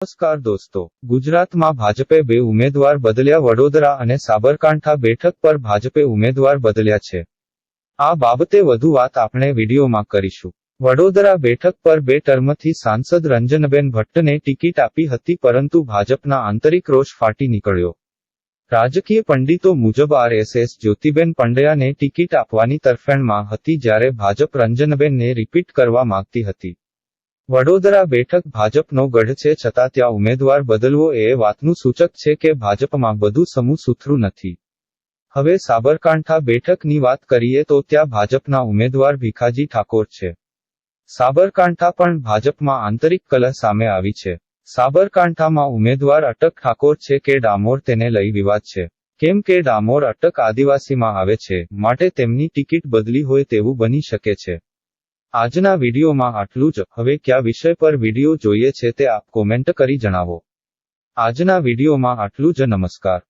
નમસ્કાર દોસ્તો. ગુજરાતમાં ભાજપે બે ઉમેદવાર બદલ્યા. વડોદરા અને સાબરકાંઠા બેઠક પર ભાજપે ઉમેદવાર બદલ્યા છે. આ બાબતે વધુ વાત આપણે વિડીયોમાં કરીશું. વડોદરા બેઠક પર બે ટર્મથી સાંસદ રંજનબેન ભટ્ટને ટિકિટ આપી હતી, પરંતુ ભાજપના આંતરિક રોષ ફાટી નીકળ્યો. રાજકીય પંડિતો મુજબ આરએસએસ જ્યોતિબેન પંડ્યાને ટિકિટ આપવાની તરફેણમાં હતી, જ્યારે ભાજપ રંજનબેનને રિપીટ કરવા માંગતી હતી. વડોદરા બેઠક ભાજપનો ગઢ છે, છતાં ત્યાં ઉમેદવાર બદલવો એ વાતનું સૂચક છે કે ભાજપમાં બધું સમૂહ સુથરું નથી. હવે સાબરકાંઠા બેઠકની વાત કરીએ તો ત્યાં ભાજપના ઉમેદવાર ભીખાજી ઠાકોર છે. સાબરકાંઠા પણ ભાજપમાં આંતરિક કલહ સામે આવી છે. સાબરકાંઠામાં ઉમેદવાર અટક ઠાકોર છે કે ડામોર તેને લઈ વિવાદ છે. કેમ કે ડામોર અટક આદિવાસીમાં આવે છે, માટે તેમની ટિકિટ બદલી હોય તેવું બની શકે છે. આજના વિડીયોમાં આટલું જ. હવે કયા વિષય પર વીડિયો જોઈએ છે તે આપ કોમેન્ટ કરી જણાવો. આજના વિડીયોમાં આટલું જ. નમસ્કાર.